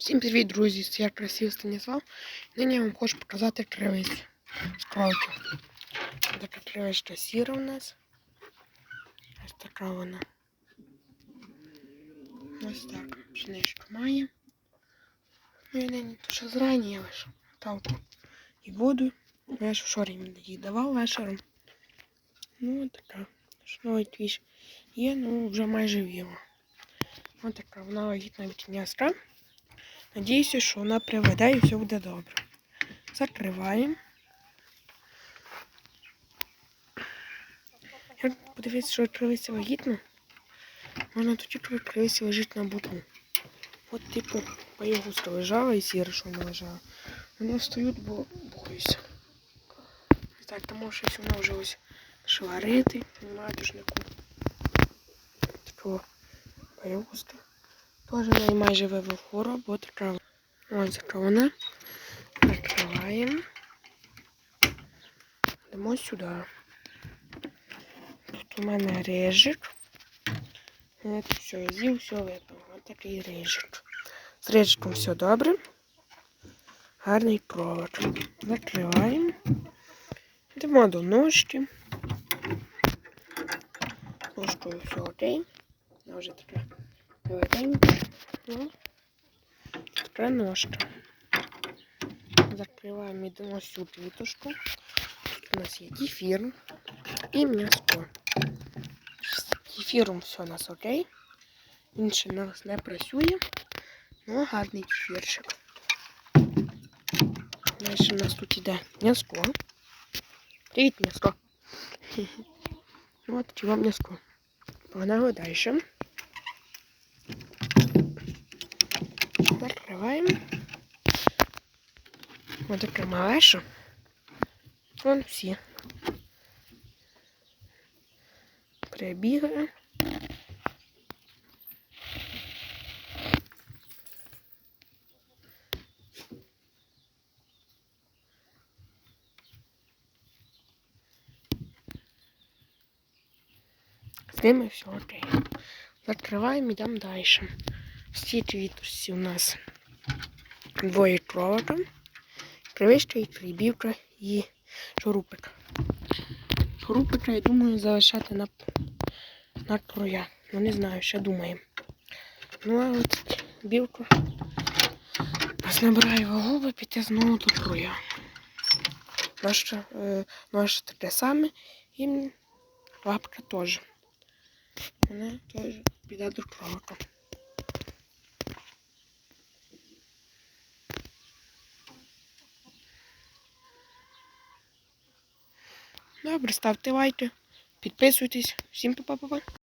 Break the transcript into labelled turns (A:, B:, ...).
A: Всім привіт, друзі! Це я красивий Станіслав. Нині я вам хочу показати кривицю з кроликів. Така кривичка сіра у нас. Ось така вона. Ось так. Пшеничка має. Ну, я нині тут ще зрані я лише талку і воду. Я ж вчора їм її давав вечором. Ну, от така. Новий твіч є, ну вже майже віла. Ось така вона вагітна від м'яска. Надіюся, що вона приведе і все буде добре. Закриваємо. Як подивитися, що кривиця вагітна, вона тоді кривиця лежить на боку. От, типу, паягуска лежала і сіра, що вона лежала. Вони встають, бо боюся. Так, тому щось вона вже ось шварити, немає душнику. Такого паягуска. Неї майже вивив хворобу, от така. Ось така вона. Накриваємо. Йдемо сюди. Тут у мене рижик. От все, я з'їв, все випив. Ось такий рижик. З рижиком все добре. Гарний провод. Закриваємо. Йдемо до ножки. Ножкою все окей. Я вже така. Ну, така ножка. Закриваємо йдемо сюди квіточку. У нас є кефір і м'ясо. З кефіром все у нас окей. Інше нас не працює. Ну, гарний кефірчик. Далі у нас тут іде м'яско. Привіт, м'яско. От чого м'яско. Погнали далі. Закриваємо. Ось таке малеша. Вон всі. Прибігає. З ними все окей. Закриваємо, йдемо далі. Всі квіточці у нас двоє кролика, кривичка і крибівка і шурупик. Шурупика, я думаю, залишати на, на кроя. Ну не знаю, ще думаємо. Ну а от білку нас набирає вагу, піти знову до кроя. Наше, е, наше таке саме і лапка теж. Вона теж піде до кролика. Добре, ставте лайки, підписуйтесь. Всім па-па-па-па.